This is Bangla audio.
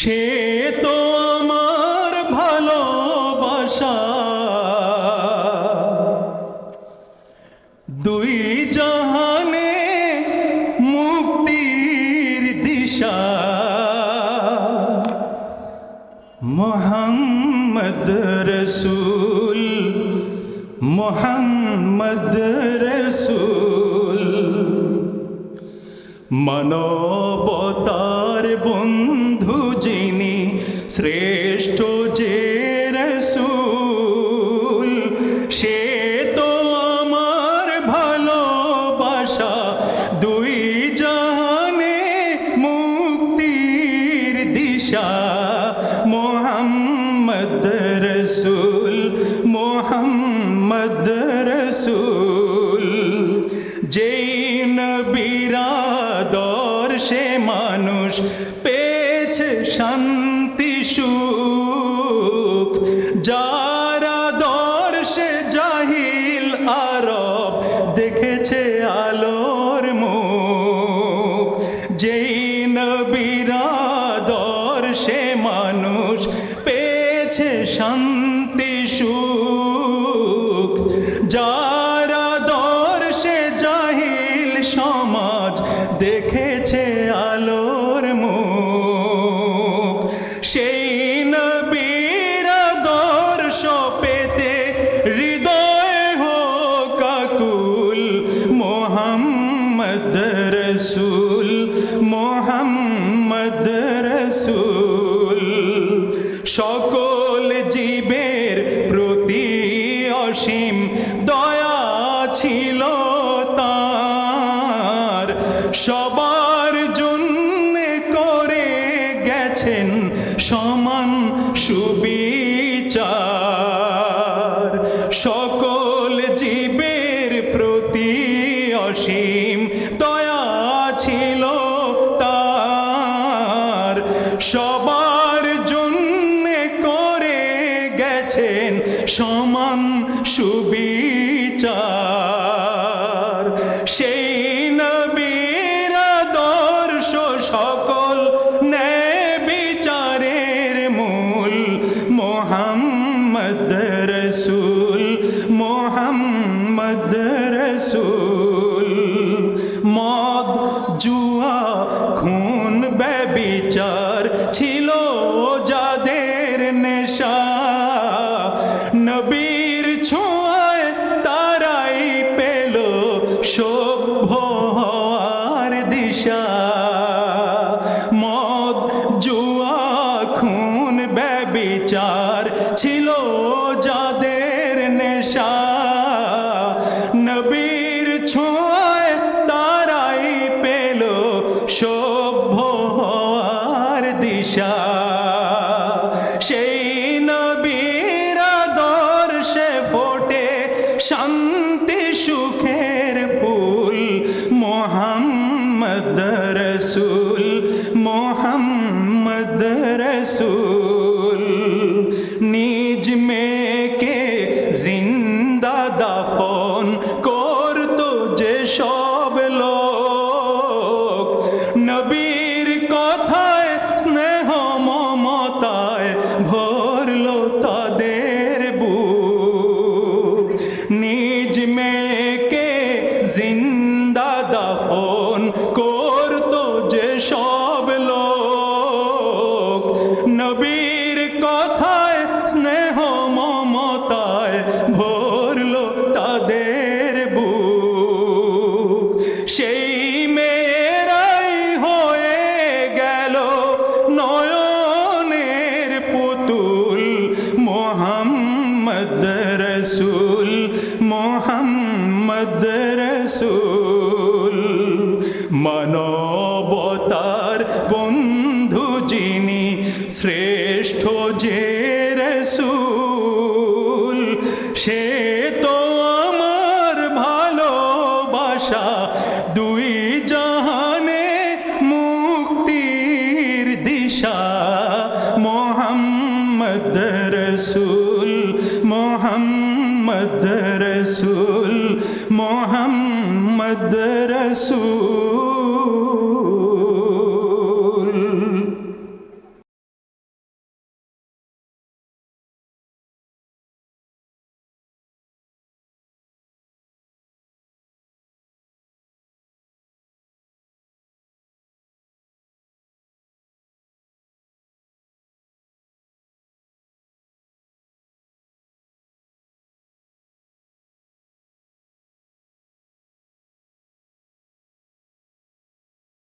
সে তো আমার ভালোবাসা। দুই জাহানে মুক্তির দিশা। মোহাম্মদ রসুল মোহাম্মদ রসুল। মানবতার বন্ধু শ্রেষ্ঠ যে সে তো আমার ভালোবাসা। দুই মোহাম্মদ রসুল মোহাম্মদ রসুল। সুখ, যারা দর্শে জাহিল আরব, দেখেছে আলোর মুখ। যেই নবীরা দর্শে মানুষ, পেয়েছে শান্তি সুখ। যারা সুবিচার সকল জীবের প্রতি অসীম দয়া ছিল তার। সবার জন্য করে গেছেন সমান সুবিচার মোহাম্মদ রসুল মোহাম্মদ রসুল। মদ, জুয়া, খুন, ব্যবিচার ছিল যাদের নেশা। নবীর ছোঁয়ায় তারাই পেল সভ্য দিশা। সেই নবীর দর্শে ফোটে শান্তি সুখের ফুল। মোহাম্মদ রসুল মোহাম্মদ রসুল। নিজ মেয়েকে জিন্দা দাপন রসুল, মোহাম্মদ রসুল। মানবতার বন্ধু যিনি, শ্রেষ্ঠ যে রসুল, সে তো আমার ভালোবাসা। দুই জাহানে মুক্তির দিশা, মোহাম্মদ রসুল। মোহাম্মদ রসুল মোহাম্মদ রসুল।